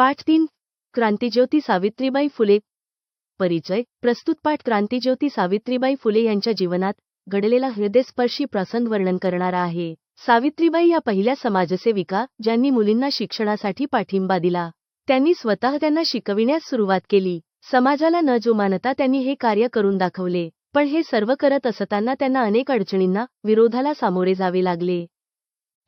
पाठ तीन क्रांतीज्योती सावित्रीबाई फुले. परिचय प्रस्तुत पाठ क्रांतीज्योती सावित्रीबाई फुले यांच्या जीवनात घडलेला हृदयस्पर्शी प्रसंग वर्णन करणारा आहे. सावित्रीबाई या पहिल्या समाजसेविका ज्यांनी मुलींना शिक्षणासाठी पाठिंबा दिला. त्यांनी स्वतः त्यांना शिकविण्यास सुरुवात केली. समाजाला न जुमानता त्यांनी हे कार्य करून दाखवले पण हे सर्व करत असताना त्यांना अनेक अडचणींना विरोधाला सामोरे जावे लागले.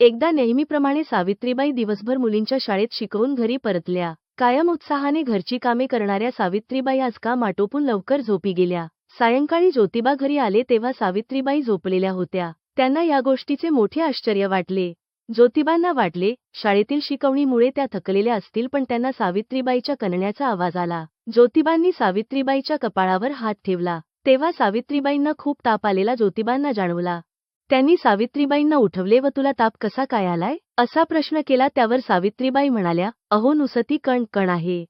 एकदा नेहमीप्रमाणे सावित्रीबाई दिवसभर मुलींच्या शाळेत शिकवून घरी परतल्या. कायम उत्साहाने घरची कामे करणाऱ्या सावित्रीबाई आज काम आटोपून लवकर झोपी गेल्या. सायंकाळी ज्योतिबा घरी आले तेव्हा सावित्रीबाई झोपलेल्या होत्या. त्यांना या गोष्टीचे मोठे आश्चर्य वाटले. ज्योतिबांना वाटले शाळेतील शिकवणीमुळे त्या थकलेल्या असतील पण त्यांना सावित्रीबाईच्या कणण्याचा आवाज आला. ज्योतिबांनी सावित्रीबाईच्या कपाळावर हात ठेवला. तेव्हा सावित्रीबाईंना खूप ताप आलेला ज्योतिबांना जाणवला. त्यांनी सावित्रीबाईंना उठवले व तुला ताप कसा काय आलाय? असा प्रश्न केला त्यावर सावित्रीबाई म्हणाल्या अहो नुसती कण कण आहे.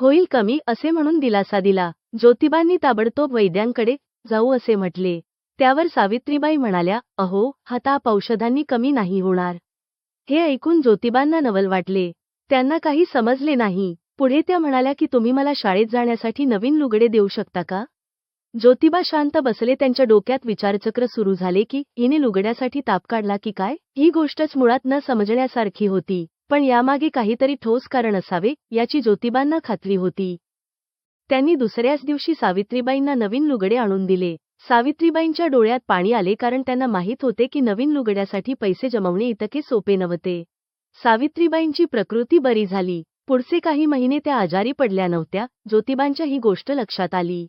होईल कमी असे म्हणून दिलासा दिला. ज्योतिबांनी ताबडतोब वैद्यांकडे जाऊ असे म्हटले. त्यावर सावित्रीबाई म्हणाल्या अहो हा ताप औषधांनी कमी नाही होणार. हे ऐकून ज्योतिबांना नवल वाटले. त्यांना काही समजले नाही. पुढे त्या म्हणाल्या की तुम्ही मला शाळेत जाण्यासाठी नवीन लुगडे देऊ शकता का? ज्योतिबा शांत बसले त्यांच्या डोक्यात विचारचक्र सुरू झाले की हिने लुगड्यासाठी ताप काढला की काय? ही गोष्टच मुळात न समजण्यासारखी होती. पण यामागे काहीतरी ठोस कारण असावे याची ज्योतिबांना खात्री होती. त्यांनी दुसऱ्याच दिवशी सावित्रीबाईंना नवीन लुगडे आणून दिले. सावित्रीबाईंच्या डोळ्यात पाणी आले कारण त्यांना माहीत होते की नवीन लुगड्यासाठी पैसे जमवणे इतके सोपे नव्हते. सावित्रीबाईंची प्रकृती बरी झाली. पुढचे काही महिने त्या आजारी पडल्या नव्हत्या. ज्योतिबांच्या ही गोष्ट लक्षात आली.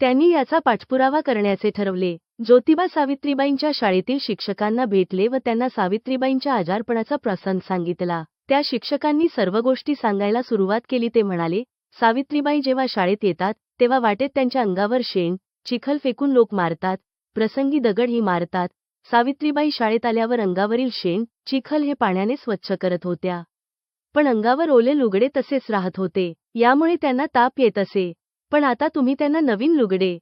त्यांनी याचा पाठपुरावा करण्याचे ठरवले. ज्योतिबा सावित्रीबाईंच्या शाळेतील शिक्षकांना भेटले व त्यांना सावित्रीबाईंच्या आजारपणाचा प्रसंग सांगितला. त्या शिक्षकांनी सर्व गोष्टी सांगायला सुरुवात केली ते म्हणाले सावित्रीबाई जेव्हा शाळेत येतात तेव्हा वाटेत त्यांच्या अंगावर शेण चिखल फेकून लोक मारतात प्रसंगी दगडही मारतात. सावित्रीबाई शाळेत आल्यावर अंगावरील शेण चिखल हे पाण्याने स्वच्छ करत होत्या. पण अंगावर ओले लुगडे तसेच राहत होते. यामुळे त्यांना ताप येत असे. पण आता तुम्ही त्यांना नवीन लुगडे.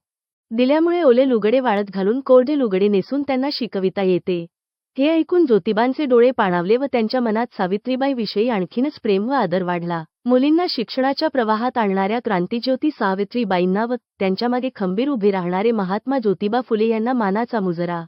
दिल्यामुळे ओले लुगडे वाळत घालून कोरडे लुगडे नेसून त्यांना शिकविता येते. हे ऐकून ज्योतिबांचे डोळे पाणावले व त्यांच्या मनात सावित्रीबाईविषयी आणखीनच प्रेम व आदर वाढला. मुलींना शिक्षणाच्या प्रवाहात आणणाऱ्या क्रांतीज्योती सावित्रीबाईंना व त्यांच्यामागे खंबीर उभे राहणारे महात्मा ज्योतिबा फुले यांना मानाचा मुजरा.